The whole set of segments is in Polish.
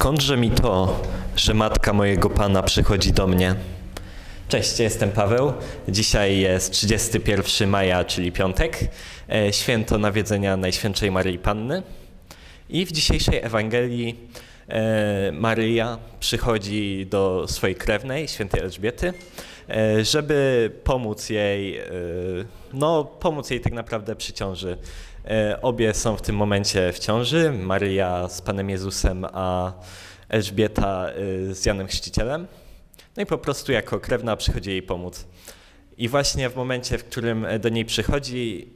Skądże mi to, że matka mojego Pana przychodzi do mnie? Cześć, jestem Paweł. Dzisiaj jest 31 maja, czyli piątek, e, święto nawiedzenia Najświętszej Maryi Panny. I w dzisiejszej Ewangelii e, Maryja przychodzi do swojej krewnej, świętej Elżbiety, e, żeby pomóc jej, no pomóc jej tak naprawdę przy ciąży. E, Obie są w tym momencie w ciąży, Maryja z Panem Jezusem, a Elżbieta e, z Janem Chrzcicielem. No i po prostu jako krewna przychodzi jej pomóc. I właśnie w momencie, w którym do niej przychodzi,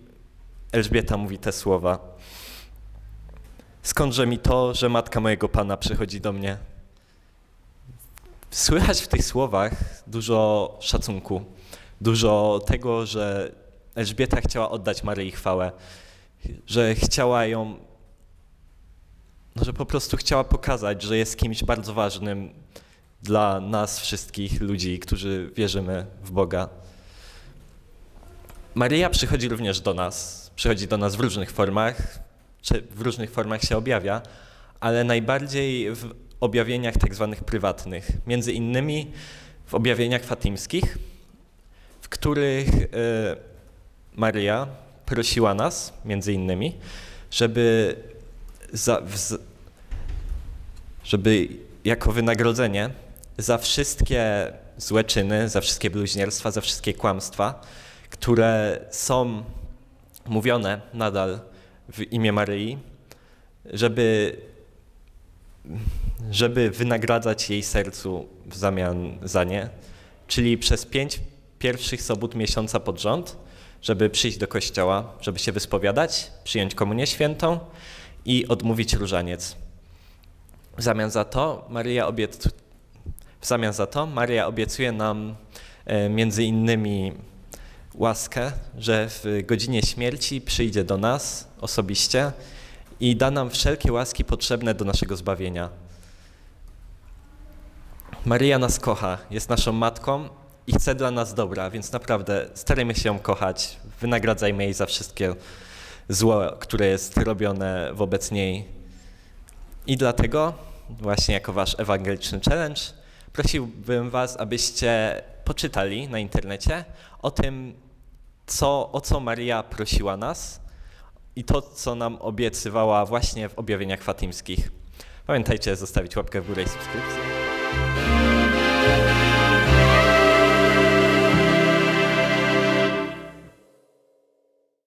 Elżbieta mówi te słowa. Skądże mi to, że matka mojego Pana przychodzi do mnie? Słychać w tych słowach dużo szacunku, dużo tego, że Elżbieta chciała oddać Maryi chwałę, że chciała ją, no, że po prostu chciała pokazać, że jest kimś bardzo ważnym dla nas wszystkich ludzi, którzy wierzymy w Boga. Maryja przychodzi również do nas. Przychodzi do nas w różnych formach, w różnych formach się objawia, ale najbardziej w objawieniach tak zwanych prywatnych. Między innymi w objawieniach fatimskich, w których e, Maryja prosiła nas, między innymi, żeby, za, w, żeby jako wynagrodzenie za wszystkie złe czyny, za wszystkie bluźnierstwa, za wszystkie kłamstwa, które są mówione nadal w imię Maryi, żeby, żeby wynagradzać jej sercu w zamian za nie, czyli przez pięć pierwszych sobot miesiąca pod rząd, żeby przyjść do kościoła, żeby się wyspowiadać, przyjąć komunię świętą i odmówić różaniec. W zamian za to Maryja obiec... w zamian za to Maria obiecuje nam e, między innymi łaskę, że w godzinie śmierci przyjdzie do nas osobiście i da nam wszelkie łaski potrzebne do naszego zbawienia. Maryja nas kocha, jest naszą matką i chce dla nas dobra, więc naprawdę starajmy się ją kochać, wynagradzajmy jej za wszystkie zło, które jest robione wobec niej. I dlatego, właśnie jako wasz ewangeliczny challenge, prosiłbym was, abyście poczytali na internecie o tym, co, o co Maria prosiła nas i to, co nam obiecywała właśnie w objawieniach fatimskich. Pamiętajcie zostawić łapkę w górę i subskrypcję.